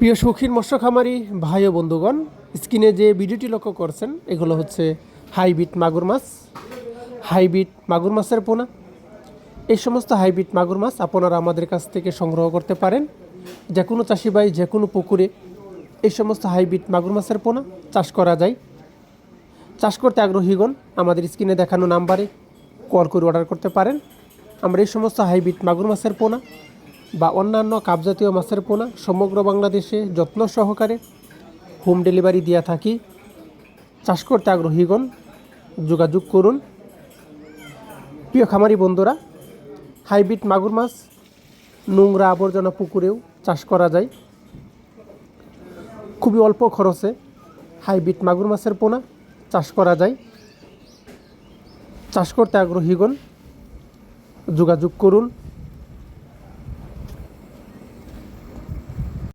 প্রিয় শৌখিন মৎস্য খামারি ভাই ও বন্ধুগণ, স্ক্রিনে যে ভিডিওটি লক্ষ্য করছেন, এগুলো হচ্ছে হাইব্রিড মাগুর মাছ। হাইব্রিড মাগুর মাছের পোনা। এই সমস্ত হাইব্রিড মাগুর মাছ আপনারা আমাদের কাছ থেকে সংগ্রহ করতে পারেন। যে কোনো চাষি ভাই, যে কোনো পুকুরে এই সমস্ত হাইব্রিড মাগুর মাছের পোনা চাষ করা যায়। চাষ করতে আগ্রহীগণ আমাদের স্ক্রিনে দেখানো নাম্বারে কল করে অর্ডার করতে পারেন। আমরা এই সমস্ত হাইব্রিড মাগুর মাছের পোনা বা অন্যান্য কাপজাতীয় মাছের পোনা সমগ্র বাংলাদেশে যত্ন সহকারে হোম ডেলিভারি দিয়ে থাকি। চাষ করতে আগ্রহীগণ, যোগাযোগ করুন। প্রিয় খামারি বন্ধুরা, হাইব্রিড মাগুর মাছ নোংরা আবর্জনা পুকুরেও চাষ করা যায়। খুবই অল্প খরচে হাইব্রিড মাগুর মাছের পোনা চাষ করা যায়। চাষ করতে আগ্রহীগণ, যোগাযোগ করুন।